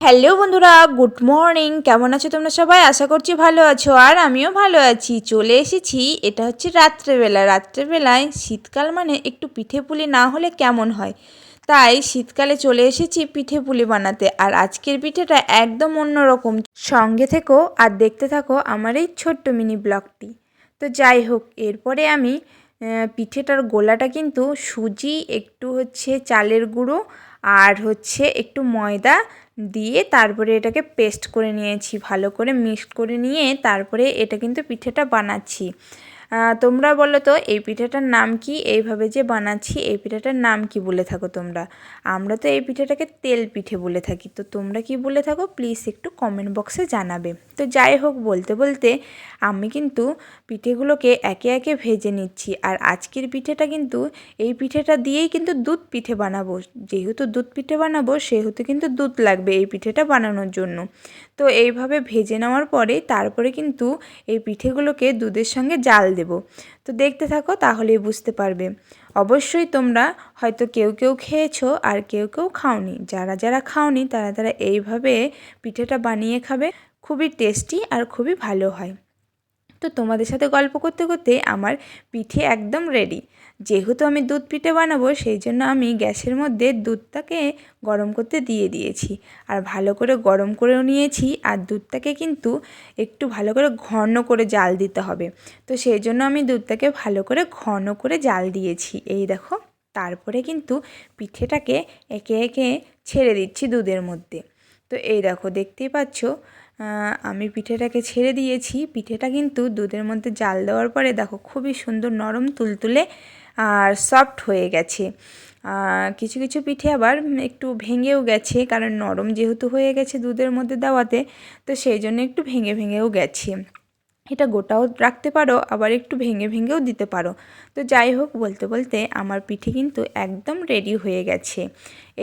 Hello বন্ধুরা, good morning. কেমন আছো তোমরা সবাই? আশা করছি ভালো আছো আর আমিও ভালো আছি। চলে এসেছি, এটা হচ্ছে রাত্রেবেলা। রাত্রেবেলায় শীতকাল মানে একটু পিঠে পুলি না হলে কেমন হয়? তাই শীতকালে চলে এসেছি পিঠে পুলি বানাতে। আর আজকের পিঠেটা একদম অন্যরকম। সঙ্গে থেকো আর দেখতে থাকো আমার এই ছোট্ট মিনি ব্লগটি। তো যাই হোক, এরপরে আমি পিঠেটার গোলাটা কিন্তু সুজি, একটু হচ্ছে চালের গুঁড়ো আর হচ্ছে একটু ময়দা দিয়ে তারপরে এটাকে পেস্ট করে নিয়েছি, ভালো করে মিক্সড করে নিয়ে তারপরে এটা কিন্তু পিঠেটা বানাচ্ছি। তোমরা বলো তো, এই পিঠেটার নাম কি? এইভাবে যে বানাচ্ছি, এই পিঠাটার নাম কি বলে থাকো তোমরা? আমরা তো এই পিঠেটাকে তেল পিঠে বলে থাকি। তো তোমরা কি বলে থাকো? প্লিজ একটু কমেন্ট বক্সে জানাবে। তো যাই হোক, বলতে বলতে আমি কিন্তু পিঠেগুলোকে একে একে ভেজে নিচ্ছি। আর আজকের পিঠেটা কিন্তু, এই পিঠেটা দিয়েই কিন্তু দুধ পিঠে বানাবো। যেহেতু দুধ পিঠে বানাবো, সেহেতু কিন্তু দুধ লাগবে এই পিঠেটা বানানোর জন্য। তো এইভাবে ভেজে নেওয়ার পরে, তারপরে কিন্তু এই পিঠেগুলোকে দুধের সঙ্গে জাল দেব। তো দেখতে থাকো, তাহলেই বুঝতে পারবে। অবশ্যই তোমরা হয়তো কেউ কেউ খেয়েছো আর কেউ কেউ খাওনি। যারা যারা খাওনি, তারা তারা এইভাবে পিঠেটা বানিয়ে খাবে। খুবই টেস্টি আর খুবই ভালো হয়। তো তোমাদের সাথে গল্প করতে করতে আমার পিঠে একদম রেডি যেহেতু আমি দুধ পিঠে বানাবো, সেই জন্য আমি গ্যাসের মধ্যে দুধটাকে গরম করতে দিয়ে দিয়েছি। আর ভালো করে গরম করেও নিয়েছি, আর দুধটাকে কিন্তু একটু ভালো করে ঘন করে জাল দিতে হবে। তো সেই জন্য আমি দুধটাকে ভালো করে ঘন করে জাল দিয়েছি। এই দেখো, তারপরে কিন্তু পিঠেটাকে একে একে ছেড়ে দিচ্ছি দুধের মধ্যে। তো এই দেখো, দেখতেই পাচ্ছ? আমি পিঠেটাকে ছেড়ে দিয়েছি। পিঠেটা কিন্তু দুধের মধ্যে জাল দেওয়ার পরে দেখো খুবই সুন্দর নরম তুলতুলে আর সফট হয়ে গেছে। কিছু কিছু পিঠে আবার একটু ভেঙেও গেছে কারণ নরম যেহেতু হয়ে গেছে দুধের মধ্যে দেওয়াতে, তো সেই জন্য একটু ভেঙে ভেঙেও গেছে। এটা গোটাও রাখতে পারো, আবার একটু ভেঙে ভেঙেও দিতে পারো। তো যাই হোক, বলতে বলতে আমার পিঠে কিন্তু একদম রেডি হয়ে গেছে।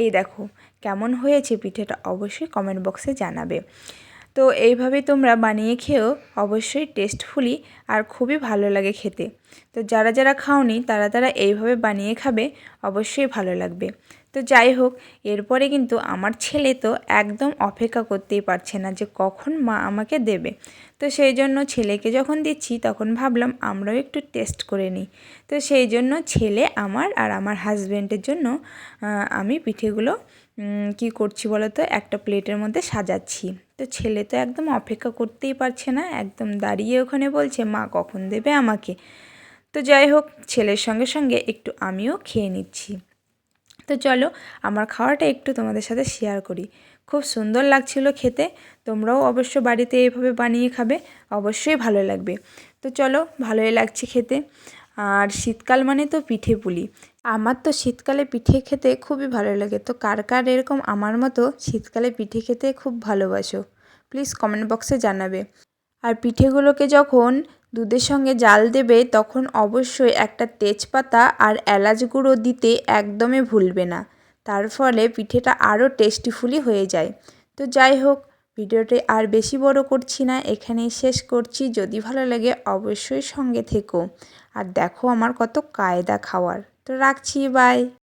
এই দেখো কেমন হয়েছে পিঠেটা অবশ্যই কমেন্ট বক্সে জানাবে। তো এইভাবে তোমরা বানিয়ে খেয়েও অবশ্যই টেস্টফুলি আর খুবই ভালো লাগে খেতে। তো যারা যারা খাওনি, তারা তারা এইভাবে বানিয়ে খাবে, অবশ্যই ভালো লাগবে। তো যাই হোক, এরপরে কিন্তু আমার ছেলে তো একদম অপেক্ষা করতেই পারছে না যে কখন মা আমাকে দেবে। তো সেই জন্য ছেলেকে যখন দিচ্ছি, তখন ভাবলাম আমরাও একটু টেস্ট করে নিই। তো সেই জন্য ছেলে আমার আর আমার হাজব্যান্ডের জন্য আমি পিঠেগুলো কি করছি বলো তো একটা প্লেটের মধ্যে সাজাচ্ছি। তো ছেলে তো একদম অপেক্ষা করতেই পারছে না, একদম দাঁড়িয়ে ওখানে বলছে, মা কখন দেবে আমাকে? তো যাই হোক, ছেলের সঙ্গে সঙ্গে একটু আমিও খেয়ে নিচ্ছি। তো চলো, আমার খাওয়াটা একটু তোমাদের সাথে শেয়ার করি। খুব সুন্দর লাগছিল খেতে, তোমরাও অবশ্য বাড়িতে এইভাবে বানিয়ে খাবে, অবশ্যই ভালো লাগবে। তো চলো, ভালোই লাগছে খেতে। আর শীতকাল মানে তো পিঠে পুলি। আমার তো শীতকালে পিঠে খেতে খুবই ভালো লাগে। তো কার কার এরকম আমার মতো শীতকালে পিঠে খেতে খুব ভালোবাসো? প্লিজ কমেন্ট বক্সে জানাবে। আর পিঠেগুলোকে যখন দুধের সঙ্গে জাল দেবে, তখন অবশ্যই একটা তেজপাতা আর এলাচ গুঁড়ো দিতে একদমই ভুলবে না। তার ফলে পিঠেটা আরও টেস্টিফুলি হয়ে যায়। তো যাই হোক, ভিডিওটি আর বেশি বড় করছি না, এখানেই শেষ করছি। যদি ভালো লাগে অবশ্যই সঙ্গে থেকো। আর দেখো আমার কত কায়দা খাওয়ার। তো রাখছি বাই